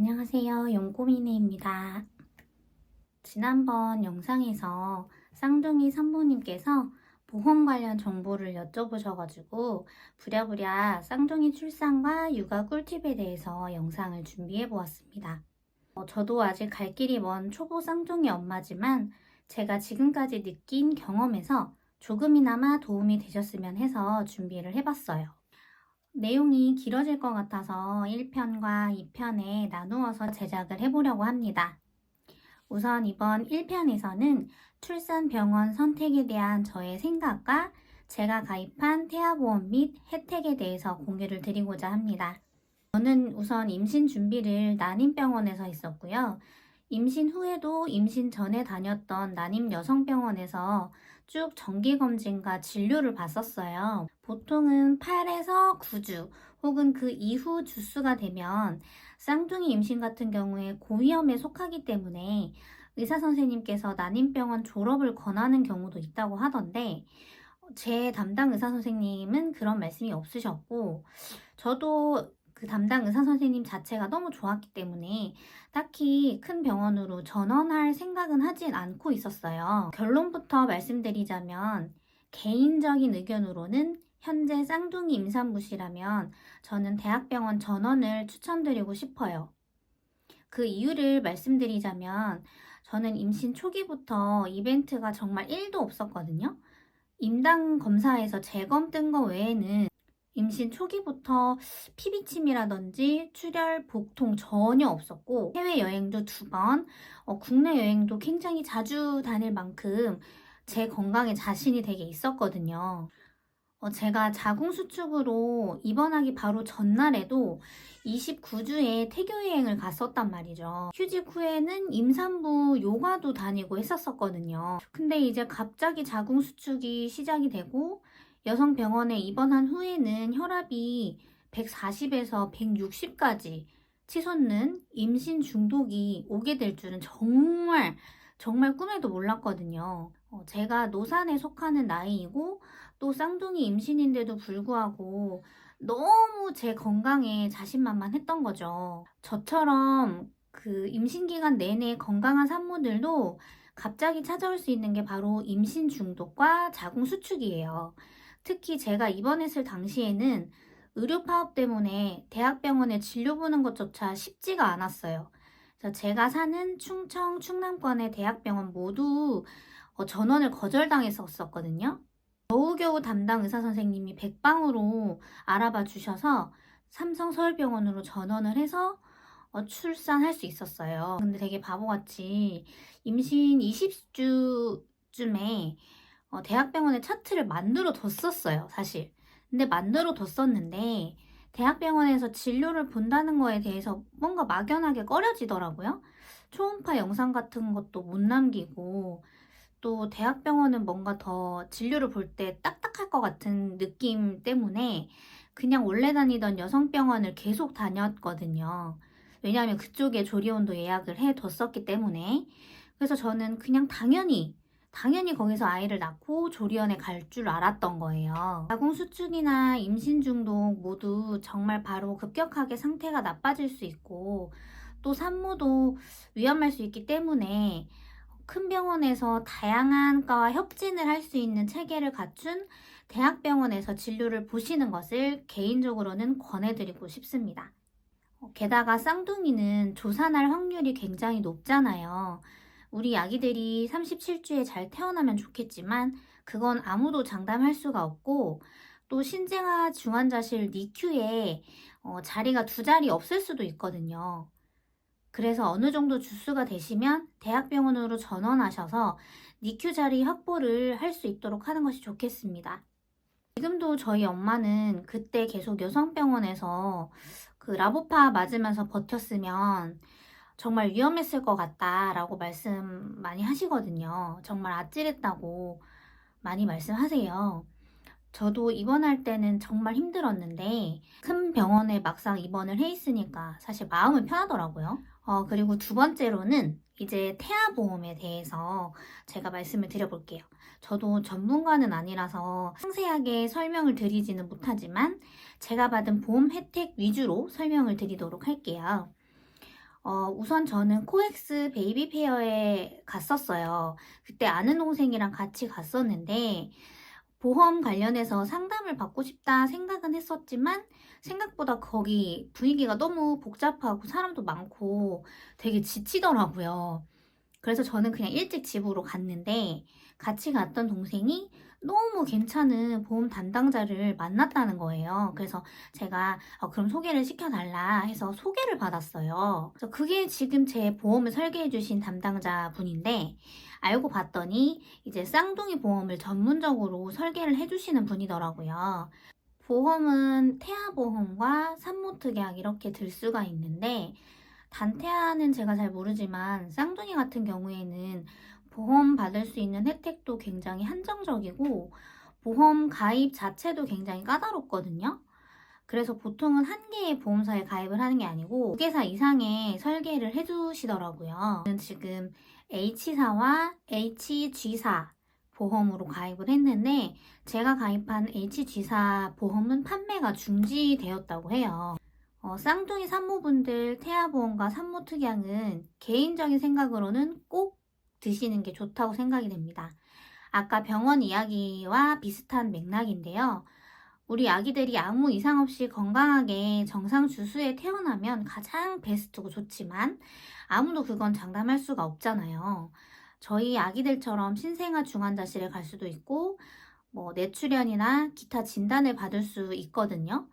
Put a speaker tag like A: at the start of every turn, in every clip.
A: 안녕하세요. 용꼬미네입니다. 지난번 영상에서 쌍둥이 산모님께서 보험 관련 정보를 여쭤보셔가지고 부랴부랴 쌍둥이 출산과 육아 꿀팁에 대해서 영상을 준비해 보았습니다. 어, 저도 아직 갈 길이 먼 초보 쌍둥이 엄마지만 제가 지금까지 느낀 경험에서 조금이나마 도움이 되셨으면 해서 준비를 해봤어요. 내용이 길어질 것 같아서 1편과 2편에 나누어서 제작을 해보려고 합니다. 우선 이번 1편에서는 출산 병원 선택에 대한 저의 생각과 제가 가입한 태아보험 및 혜택에 대해서 공유를 드리고자 합니다. 저는 우선 임신 준비를 난임병원에서 했었고요. 임신 후에도 임신 전에 다녔던 난임 여성병원에서 쭉 정기검진과 진료를 봤었어요. 보통은 8에서 9주 혹은 그 이후 주수가 되면 쌍둥이 임신 같은 경우에 고위험에 속하기 때문에 의사 선생님께서 난임병원 졸업을 권하는 경우도 있다고 하던데 제 담당 의사 선생님은 그런 말씀이 없으셨고 저도 그 담당 의사 선생님 자체가 너무 좋았기 때문에 딱히 큰 병원으로 전원할 생각은 하진 않고 있었어요. 결론부터 말씀드리자면 개인적인 의견으로는 현재 쌍둥이 임산부시라면 저는 대학병원 전원을 추천드리고 싶어요. 그 이유를 말씀드리자면 저는 임신 초기부터 이벤트가 정말 1도 없었거든요. 임당 검사에서 재검 뜬 거 외에는 임신 초기부터 피비침이라든지 출혈, 복통 전혀 없었고 해외여행도 두 번, 어, 국내 여행도 굉장히 자주 다닐 만큼 제 건강에 자신이 되게 있었거든요. 어, 제가 자궁수축으로 입원하기 바로 전날에도 29주에 태교여행을 갔었단 말이죠. 휴직 후에는 임산부 요가도 다니고 했었었거든요. 근데 이제 갑자기 자궁수축이 시작이 되고 여성 병원에 입원한 후에는 혈압이 140에서 160까지 치솟는 임신 중독이 오게 될 줄은 정말 정말 꿈에도 몰랐거든요. 어, 제가 노산에 속하는 나이이고 또 쌍둥이 임신인데도 불구하고 너무 제 건강에 자신만만했던 거죠. 저처럼 그 임신 기간 내내 건강한 산모들도 갑자기 찾아올 수 있는 게 바로 임신 중독과 자궁 수축이에요. 특히 제가 입원했을 당시에는 의료 파업 때문에 대학병원에 진료 보는 것조차 쉽지가 않았어요. 제가 사는 충청, 충남권의 대학병원 모두 어, 전원을 거절당했었거든요. 겨우겨우 담당 의사 선생님이 백방으로 알아봐 주셔서 삼성 서울병원으로 전원을 해서 어, 출산할 수 있었어요. 근데 되게 바보같이 임신 20주쯤에 어, 대학병원에 차트를 만들어 뒀었어요, 사실. 근데 만들어 뒀었는데 대학병원에서 진료를 본다는 거에 대해서 뭔가 막연하게 꺼려지더라고요. 초음파 영상 같은 것도 못 남기고 또 대학병원은 뭔가 더 진료를 볼 때 딱딱할 것 같은 느낌 때문에 그냥 원래 다니던 여성병원을 계속 다녔거든요. 왜냐하면 그쪽에 조리원도 예약을 해뒀었기 때문에 그래서 저는 그냥 당연히 당연히 거기서 아이를 낳고 조리원에 갈 줄 알았던 거예요. 자궁수축이나 임신 중독 모두 정말 바로 급격하게 상태가 나빠질 수 있고 또 산모도 위험할 수 있기 때문에 큰 병원에서 다양한 과와 협진을 할 수 있는 체계를 갖춘 대학병원에서 진료를 보시는 것을 개인적으로는 권해드리고 싶습니다. 어, 게다가 쌍둥이는 조산할 확률이 굉장히 높잖아요. 우리 아기들이 37주에 잘 태어나면 좋겠지만 그건 아무도 장담할 수가 없고 또 신생아 중환자실 NICU에 어, 자리가 두 자리 없을 수도 있거든요. 그래서 어느 정도 주수가 되시면 대학병원으로 전원하셔서 NICU 자리 확보를 할 수 있도록 하는 것이 좋겠습니다. 지금도 저희 엄마는 그때 계속 여성병원에서 그 라보파 맞으면서 버텼으면 정말 위험했을 것 같다라고 말씀 많이 하시거든요. 정말 아찔했다고 많이 말씀하세요. 저도 입원할 때는 정말 힘들었는데 큰 병원에 막상 입원을 해 있으니까 사실 마음은 편하더라고요. 어, 그리고 두 번째로는 이제 태아보험에 대해서 제가 말씀을 드려볼게요. 저도 전문가는 아니라서 상세하게 설명을 드리지는 못하지만 제가 받은 보험 혜택 위주로 설명을 드리도록 할게요. 어, 우선 저는 코엑스 베이비 페어에 갔었어요. 그때 아는 동생이랑 같이 갔었는데, 보험 관련해서 상담을 받고 싶다 생각은 했었지만, 생각보다 거기 분위기가 너무 복잡하고 사람도 많고 되게 지치더라고요. 그래서 저는 그냥 일찍 집으로 갔는데, 같이 갔던 동생이 너무 괜찮은 보험 담당자를 만났다는 거예요. 그래서 제가 어, 그럼 소개를 시켜달라 해서 소개를 받았어요. 그래서 그게 지금 제 보험을 설계해 주신 담당자 분인데 알고 봤더니 이제 쌍둥이 보험을 전문적으로 설계를 해 주시는 분이더라고요. 보험은 태아보험과 산모특약 이렇게 들 수가 있는데 단태아는 제가 잘 모르지만 쌍둥이 같은 경우에는 보험 받을 수 있는 혜택도 굉장히 한정적이고 보험 가입 자체도 굉장히 까다롭거든요. 그래서 보통은 한 개의 보험사에 가입을 하는 게 아니고 두 개사 이상의 설계를 해주시더라고요. 저는 지금 H사와 HG사 보험으로 가입을 했는데 제가 가입한 HG사 보험은 판매가 중지되었다고 해요. 어, 쌍둥이 산모분들 태아보험과 산모특약은 개인적인 생각으로는 꼭 드시는 게 좋다고 생각이 됩니다. 아까 병원 이야기와 비슷한 맥락인데요. 우리 아기들이 아무 이상 없이 건강하게 정상 주수에 태어나면 가장 베스트고 좋지만 아무도 그건 장담할 수가 없잖아요. 저희 아기들처럼 신생아 중환자실에 갈 수도 있고 뭐 뇌출혈이나 기타 진단을 받을 수 있거든요.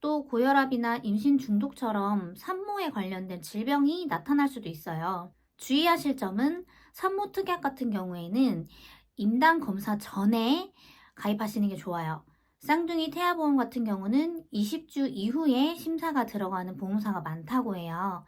A: 또 고혈압이나 임신 중독처럼 산모에 관련된 질병이 나타날 수도 있어요. 주의하실 점은 산모 특약 같은 경우에는 임당 검사 전에 가입하시는 게 좋아요. 쌍둥이 태아보험 같은 경우는 20주 이후에 심사가 들어가는 보험사가 많다고 해요.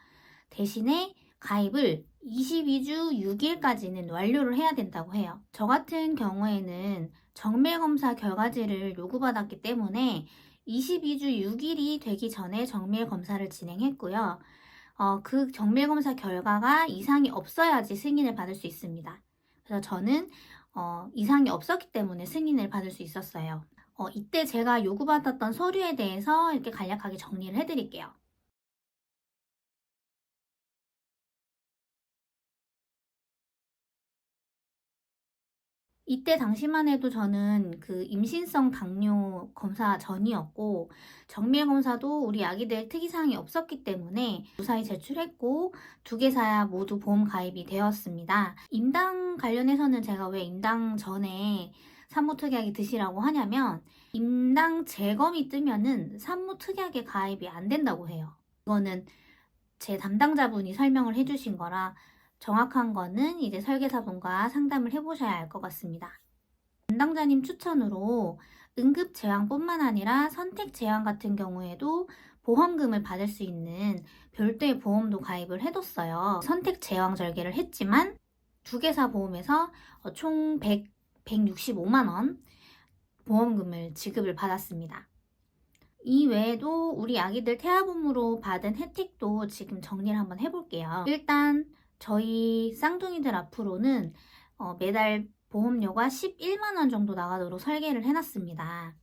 A: 대신에 가입을 22주 6일까지는 완료를 해야 된다고 해요. 저 같은 경우에는 정밀 검사 결과지를 요구받았기 때문에 22주 6일이 되기 전에 정밀 검사를 진행했고요. 어, 그 정밀 검사 결과가 이상이 없어야지 승인을 받을 수 있습니다. 그래서 저는 어, 이상이 없었기 때문에 승인을 받을 수 있었어요. 어, 이때 제가 요구받았던 서류에 대해서 이렇게 간략하게 정리를 해드릴게요. 이때 당시만 해도 저는 그 임신성 당뇨 검사 전이었고 정밀 검사도 우리 아기들 특이사항이 없었기 때문에 무사히 제출했고 두 개 사야 모두 보험 가입이 되었습니다. 임당 관련해서는 제가 왜 임당 전에 산모 특약이 드시라고 하냐면 임당 재검이 뜨면은 산모 특약에 가입이 안 된다고 해요. 이거는 제 담당자분이 설명을 해주신 거라 정확한 거는 이제 설계사분과 상담을 해보셔야 알 것 같습니다. 담당자님 추천으로 응급 제왕뿐만 아니라 선택 제왕 같은 경우에도 보험금을 받을 수 있는 별도의 보험도 가입을 해뒀어요. 선택 제왕 절개를 했지만 두 개사 보험에서 어, 총 100, 165만 원 보험금을 지급을 받았습니다. 이 외에도 우리 아기들 태아보험으로 받은 혜택도 지금 정리를 한번 해볼게요. 일단 저희 쌍둥이들 앞으로는 어, 매달 보험료가 11만원 정도 나가도록 설계를 해놨습니다.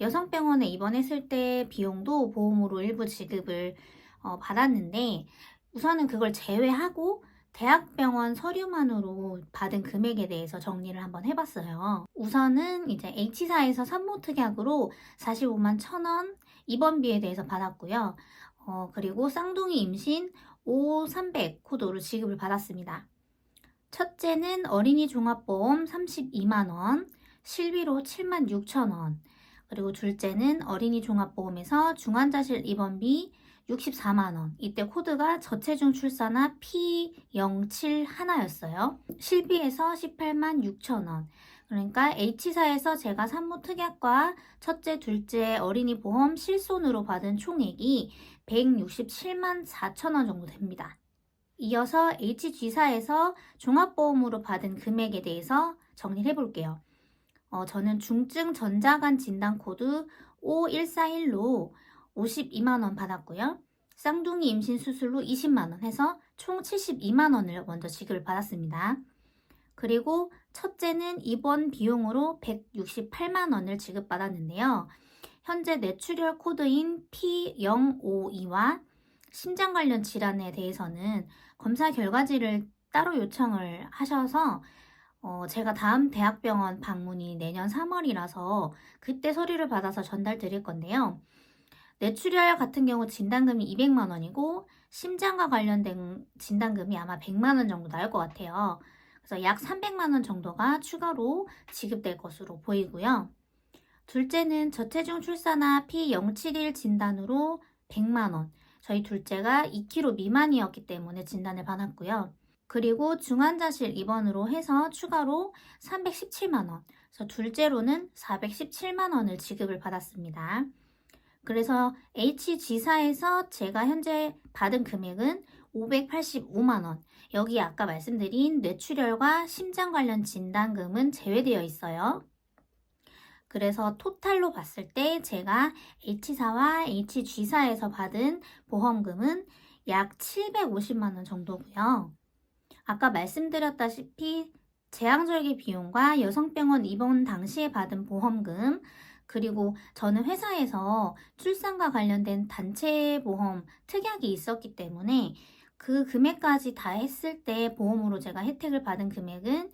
A: 여성병원에 입원했을 때 비용도 보험으로 일부 지급을 어, 받았는데 우선은 그걸 제외하고 대학병원 서류만으로 받은 금액에 대해서 정리를 한번 해봤어요. 우선은 이제 H사에서 산모특약으로 45만 1천원 입원비에 대해서 받았고요. 어, 그리고 쌍둥이 임신 5300 코드로 지급을 받았습니다. 첫째는 어린이 종합보험 32만원, 실비로 7만 6천원, 그리고 둘째는 어린이 종합보험에서 중환자실 입원비 64만원. 이때 코드가 저체중 출산화 P07 하나였어요. 실비에서 18만 6천원. 그러니까 H사에서 제가 산모 특약과 첫째, 둘째 어린이 보험 실손으로 받은 총액이 167만 4천 원 정도 됩니다. 이어서 HG사에서 종합보험으로 받은 금액에 대해서 정리를 해볼게요. 어, 저는 중증 전자간 진단 코드 5141로 52만원 받았고요. 쌍둥이 임신 수술로 20만원 해서 총 72만원을 먼저 지급을 받았습니다. 그리고 첫째는 입원 비용으로 168만원을 지급받았는데요. 현재 뇌출혈 코드인 P052와 심장 관련 질환에 대해서는 검사 결과지를 따로 요청을 하셔서 어, 제가 다음 대학병원 방문이 내년 3월이라서 그때 서류를 받아서 전달 드릴 건데요. 뇌출혈 같은 경우 진단금이 200만 원이고 심장과 관련된 진단금이 아마 100만 원 정도 나올 것 같아요. 그래서 약 300만 원 정도가 추가로 지급될 것으로 보이고요. 둘째는 저체중 출산화 P071 진단으로 100만 원. 저희 둘째가 2kg 미만이었기 때문에 진단을 받았고요. 그리고 중환자실 입원으로 해서 추가로 317만 원. 그래서 둘째로는 417만 원을 지급을 받았습니다. 그래서 H지사에서 제가 현재 받은 금액은 585만 원. 여기 아까 말씀드린 뇌출혈과 심장 관련 진단금은 제외되어 있어요. 그래서 토탈로 봤을 때 제가 H사와 HG사에서 받은 보험금은 약 750만 원 정도고요. 아까 말씀드렸다시피 제왕절개 비용과 여성병원 입원 당시에 받은 보험금 그리고 저는 회사에서 출산과 관련된 단체 보험 특약이 있었기 때문에 그 금액까지 다 했을 때 보험으로 제가 혜택을 받은 금액은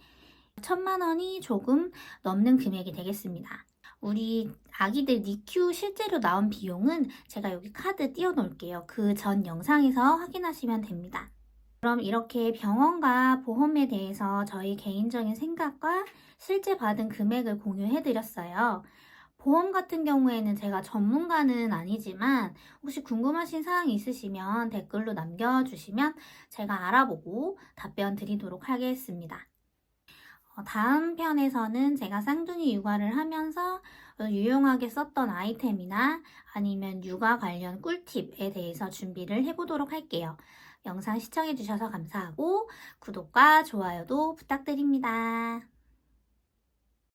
A: 천만 원이 조금 넘는 금액이 되겠습니다. 우리 아기들 니큐 실제로 나온 비용은 제가 여기 카드 띄워 놓을게요. 그 전 영상에서 확인하시면 됩니다. 그럼 이렇게 병원과 보험에 대해서 저희 개인적인 생각과 실제 받은 금액을 공유해 드렸어요. 보험 같은 경우에는 제가 전문가는 아니지만 혹시 궁금하신 사항이 있으시면 댓글로 남겨주시면 제가 알아보고 답변 드리도록 하겠습니다. 어, 다음 편에서는 제가 쌍둥이 육아를 하면서 어, 유용하게 썼던 아이템이나 아니면 육아 관련 꿀팁에 대해서 준비를 해보도록 할게요. 영상 시청해주셔서 감사하고 구독과 좋아요도 부탁드립니다.